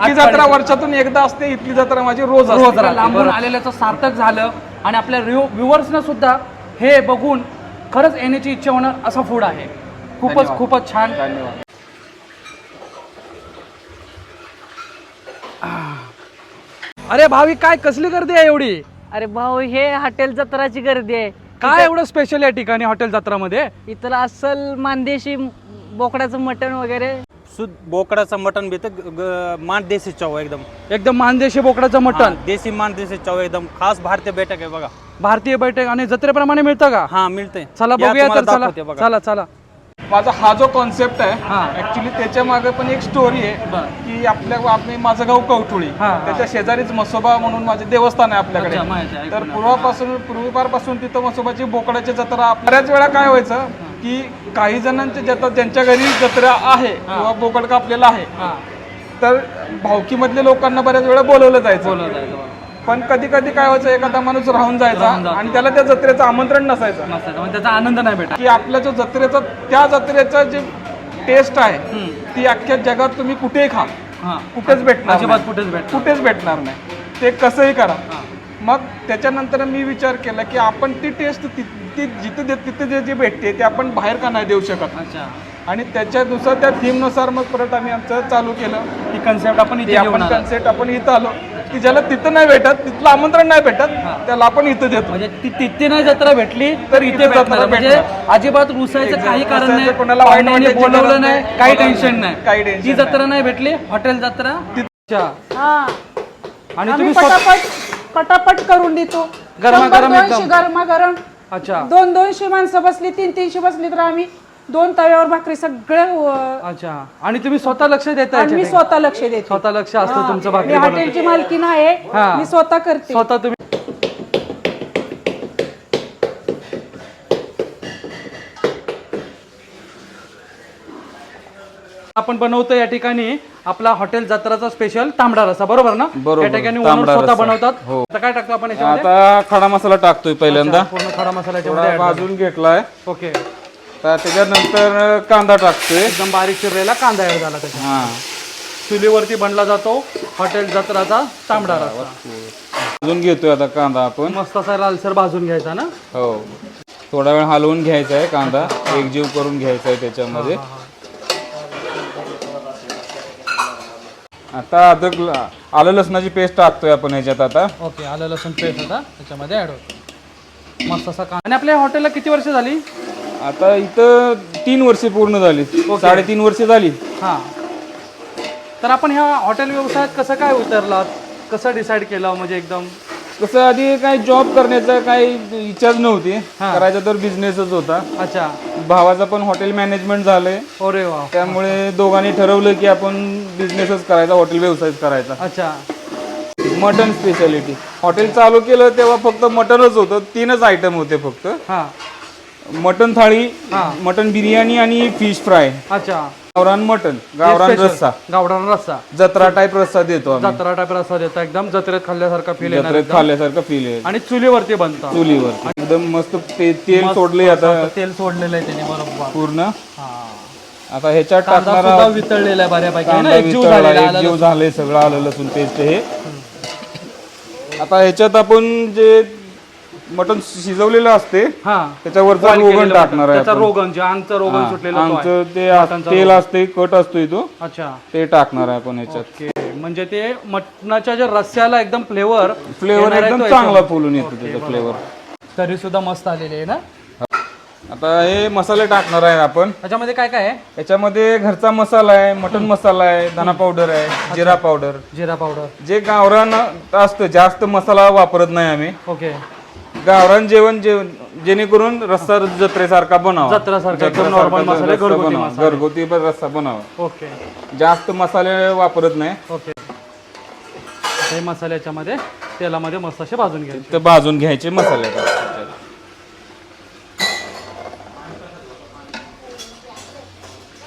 इथली जत्रा वर्षातून एकदा असते इथली जत्रा माझी रोज रोज राहते. लांबून आलेल्याचं सार्थक झालं आणि आपल्या व्ह्युअर्सना सुद्धा हे बघून खरंच येण्याची इच्छा होणार असं फूड आहे. खूपच धन्यवाद. खूपच छान. धन्यवाद. अरे भावी काय कसली गर्दी आहे एवढी? अरे भाऊ हे हॉटेल जत्राची गर्दी आहे. काय एवढं स्पेशल या ठिकाणी हॉटेल जत्रामध्ये? इथलं अस्सल मानदेशी बोकडाचं मटण वगैरे. शुद्ध बोकडाचं मटण भेटतं मान देशी चव एकदम. एकदम मानदेशी बोकडाचं मटण. हा, देशी मान देशी चव एकदम. खास भारतीय बैठक आहे बघा. भारतीय बैठक आणि जत्रेप्रमाणे मिळतं का? हा मिळते चला बघूया तर चला. चला चला. माझा हा जो कॉन्सेप्ट हा. आहे ऍक्च्युली त्याच्यामागे पण एक स्टोरी आहे की आपल्या आपली माझं गाव कवठुळी. हा, हा. त्याच्या शेजारीच मसोबा म्हणून माझे देवस्थान आहे आपल्याकडे. अच्छा, माहिती आहे, तर ऐकून आहे. पूर्वापासून पूर्वीपारपासून तिथं मसोबाची बोकडाची जत्रा बऱ्याच वेळा काय व्हायचं की काही जणांच्या जत्रा ज्यांच्या घरी जत्रा आहे किंवा बोकड कापलेला आहे. तर भावकीमधल्या लोकांना बऱ्याच वेळा बोलवलं जायचं. पण कधी कधी काय व्हायचं एखादा माणूस राहून जायचा. आणि त्याला त्या जत्रेचं आमंत्रण नसायचं. म्हणजे त्याचा आनंद नाही भेटा की आपल्या जो जत्रेचा त्या जत्रेचा जे टेस्ट आहे ती अख्ख्या जगात तुम्ही कुठेही खा. हा. कुठेच भेटणार कुठेच भेटणार नाही. ते कसंही करा. मग त्याच्यानंतर मी विचार केला की आपण ती टेस्ट ती जिथे दे- तिथे जे जे भेटते ते आपण बाहेर का नाही देऊ शकत? अच्छा. आणि त्याच्यानुसार त्या थीमनुसार मग परत आम्ही आमचं चालू केलं. ही कन्सेप्ट आपण की इथे घेऊन आपण आलो. कन्सेप्ट आपण इथं आलो. की ज्याला तिथं नाही भेटत तिथलं आमंत्रण नाही भेटत त्याला आपण इथं देतो. म्हणजे ती तिथे नाही जत्रा भेटली तर इथे इथे जत्रा भेटणार. म्हणजे भेटणार. अजिबात रुसायचं काही कारण नाही. कोणाला वाईट पाहुण्यांनी वाटायची बोलवलं गरज नाही नाही. काही कोणाला टेन्शन काही नाही. tension ती जत्रा नाही. भेटली हॉटेल जत्रा. अच्छा. हा. आणि आम्ही तुम्ही स्वतः पटापट पटापट करून देतो. गरमागरम शंभर एकदम. दोनशे गरमागरम अच्छा. दोन दोनशे माणसं बसली तीन तीनशे बसली तर आम्ही. दोन तव्यावर भाकरी सगळं अं, अच्छा. आणि तुम्ही स्वतः लक्ष देताय आणि मी याच्याकडे? स्वतः लक्ष देते. स्वतः लक्ष असतं तुमचं मी भाकरी हॉटेलची मालकीण आहे. हा. मी स्वतः करते. स्वतः तुम्ही आपण बनवतो या ठिकाणी. आपला हॉटेल जत्राचा स्पेशल तांबडा रसा बरोबर ना? बरोबर, या ठिकाणी तांबडा स्वतः रस्सा. बनवतात. हो. आता काय टाकतो आपण याच्यामध्ये? आता खडा मसाला टाकतोय पहिल्यांदा. पूर्ण खडा मसाला थोडा याच्यामध्ये add भाजून घेतलाय. ओके. तर त्याच्यानंतर कांदा टाकतोय. एकदम बारीक चिरलेला कांदा ऍड झाला त्याच्यात. हा. चुलीवरती बनला जातो हॉटेल जत्राचा तांबडा रस्सा. भाजून घेतोय आता कांदा आपण. मस्त असा लालसर भाजून घ्यायचा ना? हो. थोडा वेळ हलवून घ्यायचा आहे कांदा. एकजीव करून घ्यायचा आहे त्याच्यामध्ये. आता अद्रक आलं लसणाची पेस्ट टाकतोय आपण ह्याच्यात आता. ओके आलं लसूण पेस्ट आता त्याच्यामध्ये ऍड होतो मस्त असा कांदा. आणि आपल्या हॉटेलला किती वर्ष झाली? आता इथं तीन वर्षे पूर्ण झाली. साडेतीन वर्षे झाली. हां. तर आपण ह्या हॉटेल व्यवसायात कसं काय उतरलात? कसं डिसाईड केलं? म्हणजे एकदम? कसं आधी काही जॉब करण्याचा काही इच्छाच नव्हती. करायचा तर बिझनेसच होता. अच्छा. भावाचा पण हॉटेल मॅनेजमेंट झालंय. अरे वा. त्यामुळे दोघांनी ठरवलं की आपण बिझनेसच करायचा हॉटेल व्यवसायच करायचा. अच्छा. मटन स्पेशालिटी हॉटेल चालू केलं तेव्हा फक्त मटनच होतं. तीनच आयटम होते फक्त. हां. मटन थाळी हा. मटन बिर्याणी आणि फिश फ्राय अच्छा. गावरान मटन गावरान Special. रस्सा. गावरान रस्सा. जत्रा टाईप रस्सा देतो आम्ही. जत्रा टाईप रस्सा देता. एकदम जत्रेत खाल्ल्यासारखा फील येणार जत्रेत एकदम. खाल्ल्यासारखं फील आहे आणि चुलीवरती बनतं. चुलीवर एकदम मस्त ते- तेल सोडले आता. तेल सोडलेलं आहे त्याने बरोबर. पूर्ण? हां. आता ह्याच्यात कांदा टाकणारा सुद्धा वितळलेला आहे बऱ्यापैकी ना? कांदा वितळला झालेला आलं एकजीव झाले सगळं आलं लसूण पेस्ट हे. आता ह्याच्यात आपण जे मटन शिजवलेलं असते हा. त्याच्यावरचं Boil रोगन केलेलं टाकणार आहे त्याचा आपण. रोगन जे अंगचं रोगन हा, सुटलेलं तो आहे. आमचं ते तेल असते कट असतोय तो. अच्छा. ते टाकणार आहे आपण ह्याच्यात ओके. म्हणजे ते मटणाच्या ज्या रस्स्याला एकदम फ्लेवर फ्लेवर एकदम चांगला फुलून येतो त्याचा फ्लेवर तरी सुद्धा मस्त आलेले आहे ना? आता हे मसाले टाकणार आहे आपण. त्याच्यामध्ये काय काय आहे? याच्यामध्ये घरचा मसाला आहे मटन मसाला आहे धना पावडर आहे जिरा पावडर जिरा पावडर जे गावरान असतं जास्त मसाला वापरत नाही आम्ही. ओके. गावरान जेवण जेवण जेणेकरून रस्सा जत्रेसारखा बनावा. जत्रेसारखा एकदम जत्रेसारखा normal मसाले, रस्सा घरगुती बनावा. मसाले. घरगुती पण रस्सा बनावा. ओके. जास्त मसाले वापरत नाही. ओके. हे मसाले याच्यामध्ये तेलामध्ये मस्त असे भाजून घ्यायचे. तर भाजून घ्यायचे मसाले.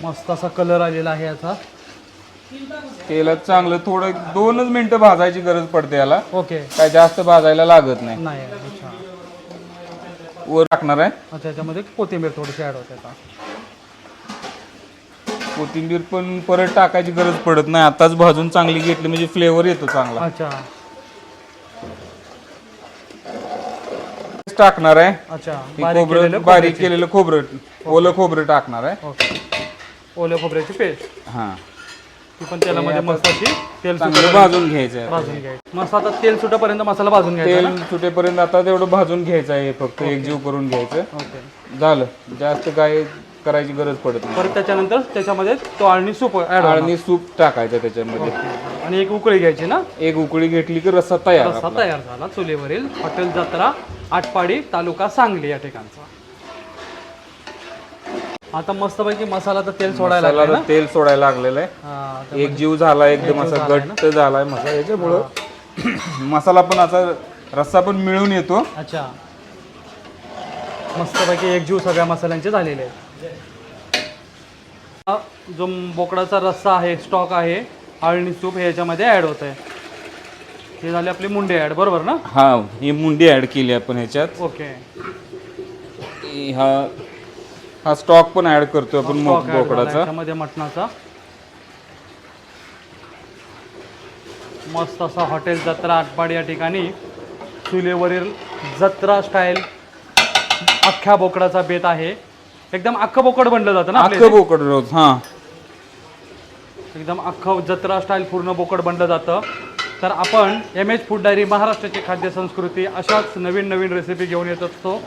मस्त असा कलर आलेला आहे याचा. तेलात चांगलं थोडं दोनच मिनिटं भाजायची गरज पडते याला. ओके. काय जास्त भाजायला लागत नाही. नाही अच्छा वर टाकणार आहे. अच्छा याच्यामध्ये कोथिंबीर थोडीशी ॲड होते आता. कोथिंबीर पण परत टाकायची गरज पडत नाही. आताच भाजून चांगली घेतली म्हणजे फ्लेवर येतो चांगला. अच्छा. टाकणार आहे. अच्छा हे बारीक खोबरं केलेलं बारीक केलेलं खोबरं ओलं खोबरं टाकणार आहे. ओके. ओल्या खोबऱ्याची पेस्ट. हा. ती पण तेलामध्ये मस्त अशी तेल चांगलं सुटेपर्यंत भाजून घ्यायचं आहे भाजून घ्यायची. मस्त आता तेल सुटेपर्यंत मसाला भाजून घ्यायचा तेल सुटेपर्यंत आता तेवढं भाजून घ्यायचं आहे फक्त एकजीव करून घ्यायचं. ओके. झालं. जास्त काय करायची गरज पडत नाही. परत त्याच्यानंतर त्याच्यामध्ये तो आळणी सूप ऍड आणि सूप टाकायचं त्याच्यामध्ये. आणि एक उकळी घ्यायची ना? एक उकळी घेतली की रस्सा तयार रस्सा. तयार झाला. चुलीवरील हॉटेल जत्रा आटपाडी तालुका सांगली या ठिकाणचा. आता मस्तपैकी मसाला तर तेल सोडायला लागलाय मसाला ना? तेल सोडायला लागलेलं आहे. हा, एक जीव झाला एकदम असा घट्ट झालाय मसाला. याच्यामुळं मसाला पण असा रस्सा पण मिळून येतो. अच्छा. मस्तपैकी एकजीव सगळ्या मसाल्यांचे झालेले आहेत. हा जो बोकडाचा रस्सा आहे स्टॉक आहे आळणी सूप हे याच्यामध्ये ॲड होत आहे हे झाले आपली मुंडे ॲड बरोबर ना? हा ही मुंडी ऍड केली आपण ह्याच्यात. ओके हा हा स्टॉक पण ऍड करतो आपण बोकडाचा. मटणाचा. मस्त असा हॉटेल जत्रा आटपाडी या ठिकाणी. चुलीवरील जत्रा स्टाईल अख्ख्या बोकडाचा बेत आहे. एकदम अख्खं बोकड बनलं जातं ना आपल्या अख्खं बोकड रोज हा. इथे? एकदम अख्खं जत्रा स्टाईल पूर्ण बोकड बनलं जातं. तर आपण एम एच फूड डायरी महाराष्ट्राची खाद्य संस्कृती अशाच नवीन नवीन रेसिपी घेऊन येत असतो.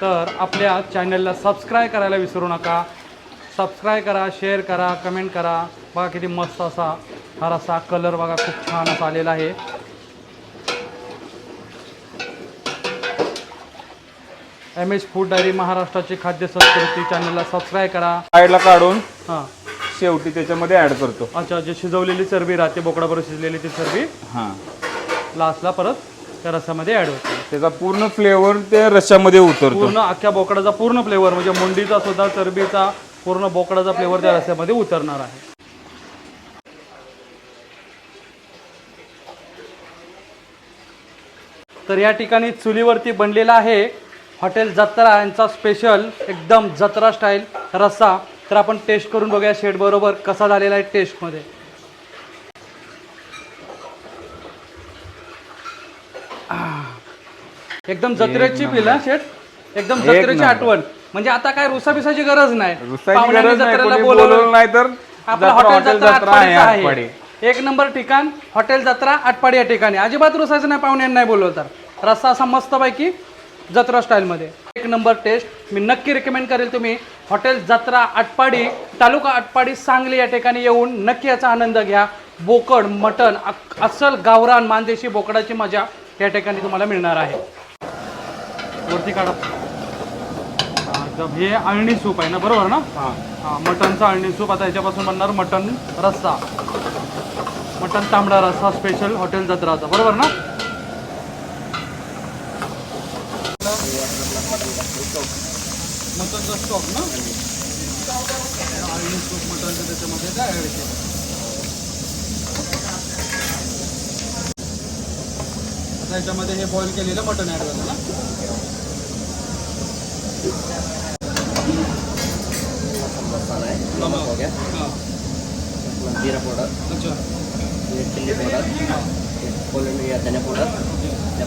तर आपल्या चॅनलला सबस्क्राईब करायला विसरू नका. सबस्क्राईब करा शेअर करा कमेंट करा. बघा किती मस्त असा हा रसा कलर बघा खूप छान असा आलेला आहे. एम एच फूड डायरी महाराष्ट्राची खाद्य संस्कृती चॅनलला सबस्क्राईब करा. साईडला काढून हां. शेवटी त्याच्यामध्ये ऍड करतो. अच्छा जे शिजवलेली चरबी राहते बोकडाबरोबर शिजलेली ती चरबी हा. लास्टला परत त्या रस्स्यामध्ये ॲड होते. त्याचा पूर्ण फ्लेवर त्या रश्श्यामध्ये उतरतो. पूर्ण अख्ख्या बोकडाचा पूर्ण फ्लेवर म्हणजे मुंडीचा सुद्धा चरबीचा पूर्ण बोकडाचा फ्लेवर त्या रस्स्यामध्ये उतरणार आहे. तर या ठिकाणी चुलीवरती बनलेला आहे हॉटेल जत्रा यांचा स्पेशल एकदम जत्रा स्टाईल रस्सा. तर आपण टेस्ट करून बघूया शेड बरोबर कसा झालेला आहे टेस्टमध्ये एकदम जत्रेची हा शेट? एकदम जत्रेची. आठवण. म्हणजे आता काय रुसा बिसाची गरज नाही. पाहुण्यांनी जत्रेला बोलवलं. नाही तर आपलं हॉटेल जत्रा आटपाडीचं आहे. एक नंबर ठिकाण हॉटेल जत्रा आटपाडी या ठिकाणी. अजिबात रुसायचं नाही पाहुण्यांना नाही बोलवलं तर. रस्सा असा मस्तपैकी जत्रा स्टाईलमध्ये एक नंबर टेस्ट मी नक्की रिकमेंड करेल तुम्ही. हॉटेल जत्रा आटपाडी तालुका आटपाडी सांगली या ठिकाणी येऊन नक्की याचा आनंद घ्या. बोकड मटण अस्सल गावरान मानदेशी बोकडाची मजा या ठिकाणी तुम्हाला मिळणार आहे. वरती काढा. हा, अळणी सूप आहे ना बरोबर ना? हा. मटनचा अळणी सूप. आता याच्यापासून बनणार मटन रस्सा. मटन तांबडा रस्सा स्पेशल हॉटेल जत्राचा. बरोबर ना? मटनचा स्टॉक ना? अळणी सूप मटनचं त्याच्यामध्ये काय ऍड केलं? आता याच्यामध्ये हे बॉईल केलेलं मटन ऍड झालं ना? हां. जीरा पाउडर अच्छा. ये चिल्ली पाउडर ये कोलम या धनिया पाउडर ये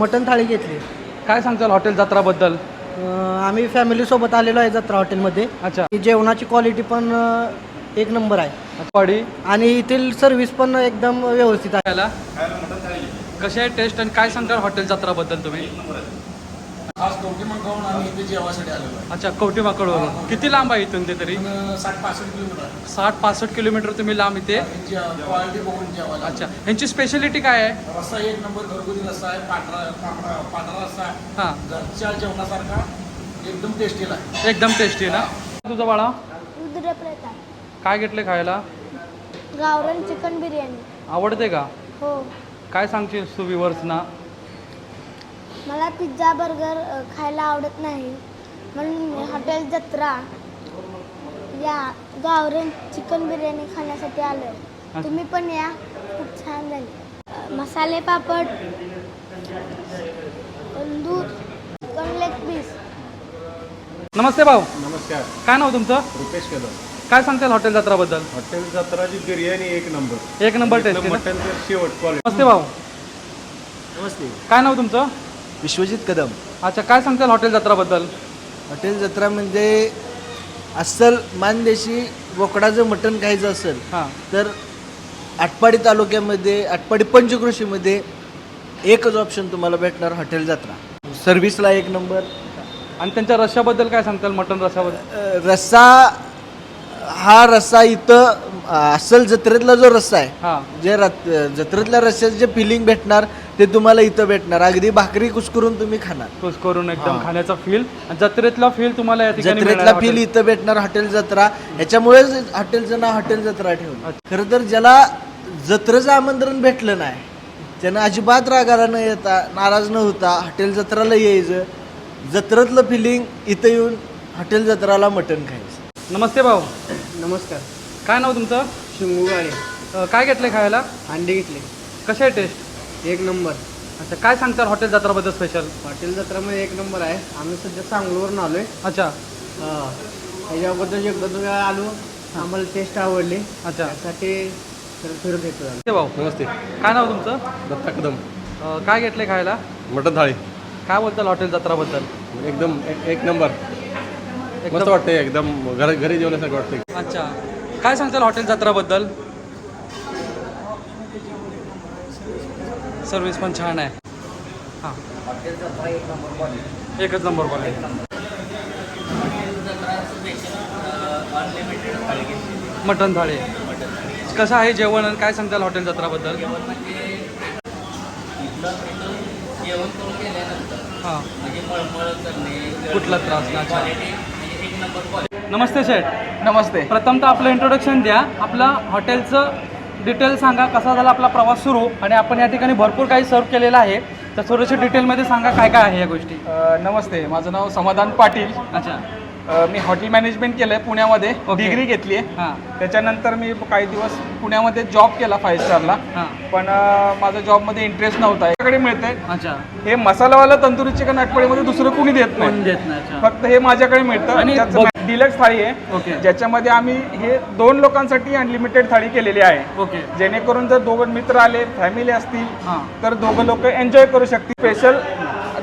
मटन थाळी घेतली. काय सांगताल हॉटेल जत्राबद्दल? आम्ही फॅमिलीसोबत आलेलो आहे जत्रा हॉटेलमध्ये अच्छा. जेवणाची क्वालिटी पण एक नंबर आहे. वाडी? आणि इथील सर्व्हिस पण एकदम व्यवस्थित आहे. कसे आहे टेस्ट आणि काय सांगताल हॉटेल जत्राबद्दल तुम्ही? अच्छा कवटी माकडवरून किती लांब आहे इथून ते तरी? साठ पासष्ट किलोमीटर तुम्ही लांब इथे? अच्छा. ह्यांची स्पेशालिटी काय आहे? रस्सा एक नंबर घरगुती रस्सा आहे पांढरा पांढरा पांढरा रस्सा आहे. हां. घरच्या जेवणासारखा एकदम टेस्टीला आहे. एकदम टेस्टी ना? तुझं बाळा? रुद्रप्रताप. काय घेतले खायला? गावरान चिकन बिर्याणी. आवडते का? हो. काय सांगशील तू विवर्सना मला पिझ्झा बर्गर खायला आवडत नाही. म्हणून मी हॉटेल जत्रा या गावरान चिकन बिर्याणी खाण्यासाठी आलो तुम्ही पण या. खूप छान झाली. मसाले पापड तंदूर चिकन लेग पीस नमस्ते भाऊ. नमस्कार. काय नाव तुमचं? रुपेश कदम काय सांगताल हॉटेल जत्राबद्दल? हॉटेल जत्राची बिर्याणी एक नंबर. एक नंबर टेस्ट मटन शेवट क्वालिटी नमस्ते भाऊ. नमस्ते. काय नाव तुमचं? विश्वजित कदम. अच्छा काय सांगताल हॉटेल जत्राबद्दल? हॉटेल जत्रा म्हणजे अस्सल मानदेशी बोकडाचं मटण खायचं असेल हां. तर आटपाडी तालुक्यामध्ये आटपाडी पंचकृषीमध्ये एकच ऑप्शन तुम्हाला भेटणार हॉटेल जत्रा. सर्व्हिसला एक नंबर आणि त्यांच्या रश्श्याबद्दल काय सांगताल मटन रश्श्याबद्दल अ, रस्सा हा रस्सा इथं अ, अस्सल जत्रेतला जो रस्सा आहे हां. जे रत जत्रेतल्या रस्स्याचं जे फिलिंग भेटणार ते तुम्हाला इथं भेटणार. अगदी भाकरी कुसकरून तुम्ही खाणार. खुश करून एकदम खाण्याचा फील जत्रेतला फील तुम्हाला या ठिकाणी जत्रेतला मिळणार फील. इथं भेटणार हॉटेल जत्रा. याच्यामुळेच हॉटेलचं नाव हॉटेल जत्रा ठेवलं. खरं तर ज्याला जत्रेचं आमंत्रण भेटलं नाही त्यानं अजिबात रागाला न येता नाराज न होता हॉटेल जत्राला यायचं. जत्रेतलं फिलिंग इथं येऊन हॉटेल जत्राला मटण खायचं. नमस्ते भाऊ. नमस्कार. काय नाव तुमचं? शिंगू अं, काय घेतले खायला? अंडे घेतले. कसे आहे टेस्ट एक नंबर. अच्छा काय सांगताल हॉटेल जत्राबद्दल स्पेशल हॉटेल जत्रामध्ये एक नंबर आहे. आम्ही सध्या सांगलीवरून आलो आहे अच्छा त्याच्या अगोदर एकदा तुम्ही आलो. आम्हाला टेस्ट आवडली. अच्छा. त्यासाठी तर फिरत येतो आम्ही. नमस्ते भाऊ. नमस्ते. काय नाव तुमचं? दत्ता कदम. अं, काय घेतले खायला? मटन थाळी. काय बोलताल हॉटेल जत्राबद्दल? एकदम एक- एक नंबर. मस्त वाटते एकदम घर घरी जेवण्यासारखं वाटते अच्छा. काय सांगताल हॉटेल जत्राबद्दल? सर्विस पण छान आहे. हां. एकच नंबर क्वालिटी मटन थाळी. कसं आहे जेवण आणि काय सांगताल हॉटेल जत्राबद्दल? हां. कुठला त्रास? नाही नमस्ते शेठ. नमस्ते. प्रथमतः आपलं इंट्रोडक्शन द्या. आपलं हॉटेलचं डिटेल सांगा कसा झाला आपला प्रवास सुरू? आणि आपण या ठिकाणी भरपूर काही सर्व केलेलं आहे. तर थोडंसं डिटेलमध्ये सांगा काय काय आहे या गोष्टी. नमस्ते. माझं नाव समाधान पाटील. अच्छा. मी हॉटेल मॅनेजमेंट केलं आहे पुण्यामध्ये. ओके. डिग्री घेतली आहे हां. त्याच्यानंतर मी काही दिवस पुण्यामध्ये जॉब केला फाईव्ह स्टारला हां. पण अ, माझा जॉबमध्ये इंटरेस्ट नव्हता. याकडे अच्छा. हे मसालावाला तंदुरी चिकन आठवड्यामध्ये दुसरं कुणी देत कोण नाही देत नाही अच्छा. फक्त हे माझ्याकडे मिळतं. आणि बघ- डिलक्स थाळी ओके. आहे ज्याच्यामध्ये आम्ही हे दोन लोकांसाठी अनलिमिटेड थाळी केलेली आहे. ओके जेणेकरून जर दोघं मित्र आले फॅमिली असतील हां. तर दोघं लोक एन्जॉय करू शकतील. स्पेशल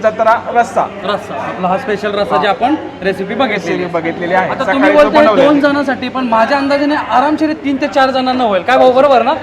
जत्रा रस्सा. रस्सा. आपला हा स्पेशल रस्सा जे आपण रेसिपी बघितली रेसिपी बघितलेली आहे. आता सकाळी तुम्ही जो बोलताय बनवलेला दोन जणांसाठी पण माझ्या अंदाजाने आरामशीर तीन ते चार जणांना होईल. काय भाऊ बरोबर ना?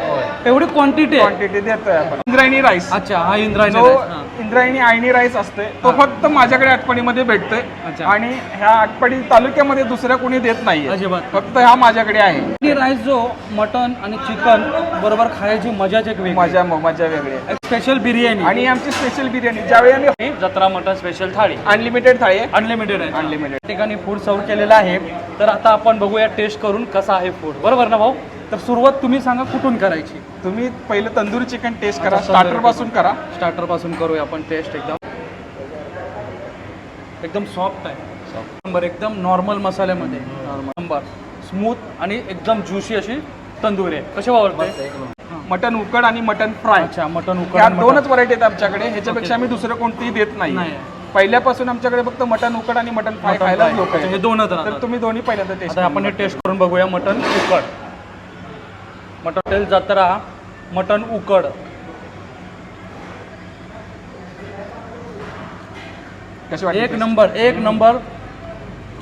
एवढी क्वांटिटी आहे. क्वांटिटी देतोय आपण. इंद्रायणी राईस अच्छा हा इंद्रायणी जो rice. हां. इंद्रायणी आयणी राईस असतोय तो फक्त माझ्याकडे आटपाडीमध्ये भेटतोय. अच्छा. आणि ह्या आटपाडी तालुक्यामध्ये दुसऱ्या कोणी देत नाहीये. अजिबात. फक्त हा माझ्याकडे आहे. राईस जो मटन आणि चिकन बरोबर खायची मजाच एक वेगळी. मजा मजा वेगळी आहे. स्पेशल बिर्याणी. आणि आमची स्पेशल बिर्याणी ज्यावेळी आम्ही जत्रा मटन स्पेशल थाळी. अनलिमिटेड थाळी आहे? अनलिमिटेड आहे. या ठिकाणी फूड सर्व केलेलं आहे. तर आता आपण बघूया टेस्ट करून कसा आहे फूड बरोबर ना भाऊ? तर सुरुवात तुम्ही सांगा कुठून करायची? तुम्ही पहिलं तंदुरी चिकन टेस्ट करा. स्टार्टरपासून करा. स्टार्टरपासून करूया आपण टेस्ट एकदम. एकदम सॉफ्ट आहे. नंबर एकदम नॉर्मल मसाल्यामध्ये. नंबर. स्मूथ आणि एकदम ज्युशी अशी तंदुरी आहे. कसे वावरते? मटन उकड आणि मटन फ्राय अच्छा मटन उकड या आणि दोनच. व्हरायटी आहेत आमच्याकडे ह्याच्यापेक्षा आम्ही दुसरं कोणतीही देत नाही नाही. पहिल्यापासून आमच्याकडे फक्त मटन उकड आणि मटन फ्राय मटण खायला fry. लोक अच्छा, हे दोनच तर. तुम्ही दोन्ही पहिल्यांदा टेस्ट आता आपण हे टेस्ट करून बघूया मटन उकड मटन हॉटेल जत्रा मटन उकड कशी एक taste? नंबर एक नंबर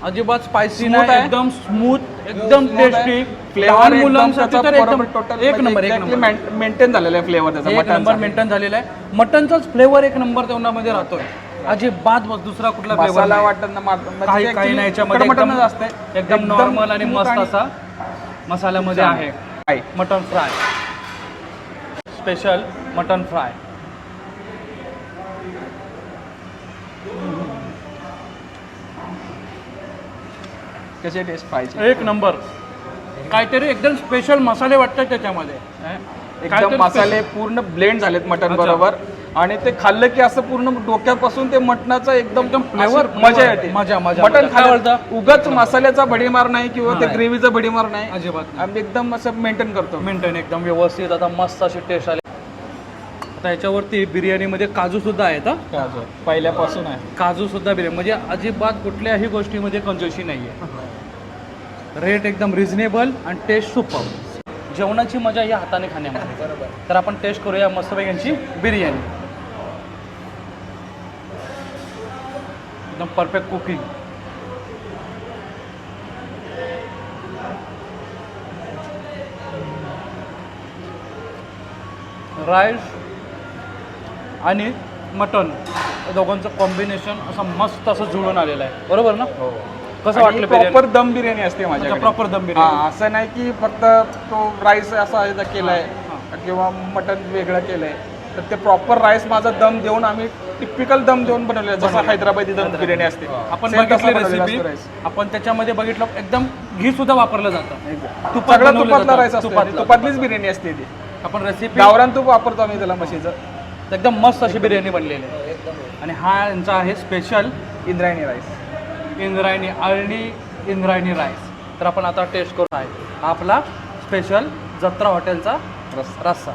अजिबात स्पायसी Smooth नाही आहे. एकदम स्मूथ एकदम टेस्टी लहान मुलांसाठी तर एकदम एक नंबर एक नंबर. मेंटेन झालेलं आहे फ्लेवर त्याचा एक. नंबर मेंटेन झालेला आहे. मटनचाच फ्लेवर एक नंबर तेवढ्यामध्ये राहतोय. अजिबात बस दुसरा कुठला फ्लेवर मसाला वाटत ना म्हणजे काही काही नाही याच्यामध्ये मटणच असते एकदम नॉर्मल आणि मस्त असा मसाल्यामध्ये आहे. Mutton fry. Special mutton fry. कशी टेस्ट पाहिजे? एक नंबर. काहीतरी एकदम स्पेशल मसाले वाटतात त्याच्यामध्ये. एकदम काहीतरी मसाले पूर्ण ब्लेंड झालेत मटन बरोबर. आणि ते खाल्लं की असं पूर्ण डोक्यापासून ते मटणाचं एकदम एकदम flavor, मजा. येते. मजा, मजा, मटन मजा. काय खाल्लं? उगाच मसाल्याचा भडीमार नाही किंवा ते ग्रेव्हीचा भडीमार नाही. अजिबात नाही. आम्ही एकदम असं मेंटेन करतो. मेंटेन एकदम व्यवस्थित. आता मस्त अशी टेस्ट आली. आता याच्यावरती बिर्याणीमध्ये काजू सुद्धा आहेत हा? पहिल्यापासून आहे. काजू सुद्धा बिर्याणी. म्हणजे अजिबात कुठल्याही गोष्टीमध्ये कंजोशी नाही आहे रेट एकदम रिझनेबल आणि टेस्ट सुपर जेवणाची मजा या हाताने खाण्यामध्ये. तर आपण टेस्ट करूया मस्तपैकी यांची बिर्याणी. एकदम परफेक्ट कुकिंग राईस आणि मटन दोघांचं कॉम्बिनेशन असं मस्त असं जुळून आलेलं आहे. बरोबर ना? कसं वाटलं प्रॉपर दम बिर्याणी असते माझ्या प्रॉपर दम बिर्याणी. हा असं नाही की फक्त तो राईस असा याचा केलाय किंवा मटन वेगळं केलंय तर ते प्रॉपर राईस माझा दम देऊन आम्ही टिपिकल दम देऊन बनवलेलं आहे. जसं हैदराबादी दम बिर्याणी असते. आपण Same तसा बघितली बनवलेला रेसिपी rice. आपण त्याच्यामध्ये बघितलं एकदम घी सुद्धा वापरलं जातं. तुपात सगळं बनवलं तुपातला जातं. राईस असतो. तुपातलं. तुपातलीच बिर्याणी असते ती. आपण रेसिपी गावरान तूप वापरतो आम्ही त्याला म्हशीचं एकदम मस्त अशी बिर्याणी बनलेली आहे. आणि हा यांचा आहे स्पेशल इंद्रायणी राईस इंद्रायणी अळणी इंद्रायणी राईस. तर आपण आता टेस्ट करू आहे. आपला स्पेशल जत्रा हॉटेलचा रस्सा.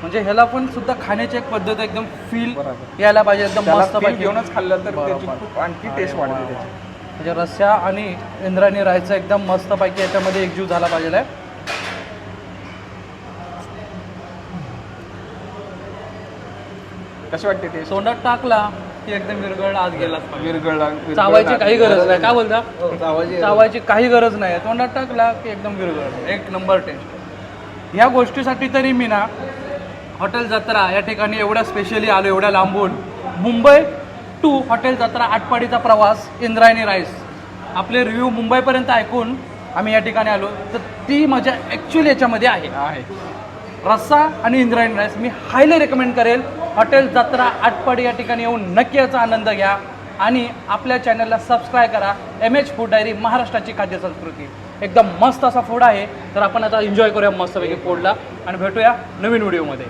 म्हणजे ह्याला पण सुद्धा खाण्याची एक पद्धत एकदम फील यायला पाहिजे एकदम मस्त feel घेऊनच खाल्लं तर त्याची. खूप आणखी टेस्ट वाढते त्याची. म्हणजे रस्सा आणि इंद्रायणी राईसचा एकदम मस्तपैकी याच्यामध्ये एकजीव झाला पाहिजे. आहे कशी वाटते टेस्ट तोंडात टाकला. की एकदम विरघळला आज गेलाच पाहिजे. विरगळला चावायची काही गरज नाही. काय बोलता? चावायची काही गरज नाही. तोंडात टाकला की एकदम विरघळ एक नंबर टेस्ट. ह्या गोष्टीसाठी तरी मी ना हॉटेल जत्रा या ठिकाणी एवढ्या स्पेशली आलो एवढ्या लांबून. मुंबई टू हॉटेल जत्रा आटपाडीचा प्रवास इंद्रायणी राईस आपले रिव्ह्यू मुंबईपर्यंत ऐकून आम्ही या ठिकाणी आलो. तर ती मजा ॲक्च्युली याच्यामध्ये आहे. आहे. रस्सा आणि इंद्रायणी राईस मी हायली रेकमेंड करेल. हॉटेल जत्रा आटपाडी या ठिकाणी येऊन नक्की याचा आनंद घ्या आणि आपल्या चॅनलला सबस्क्राईब करा. एम एच फूड डायरी महाराष्ट्राची खाद्य संस्कृती. एकदम मस्त असा फूड आहे. तर आपण आता एन्जॉय करूया मस्तपैकी फूडला आणि भेटूया नवीन व्हिडिओमध्ये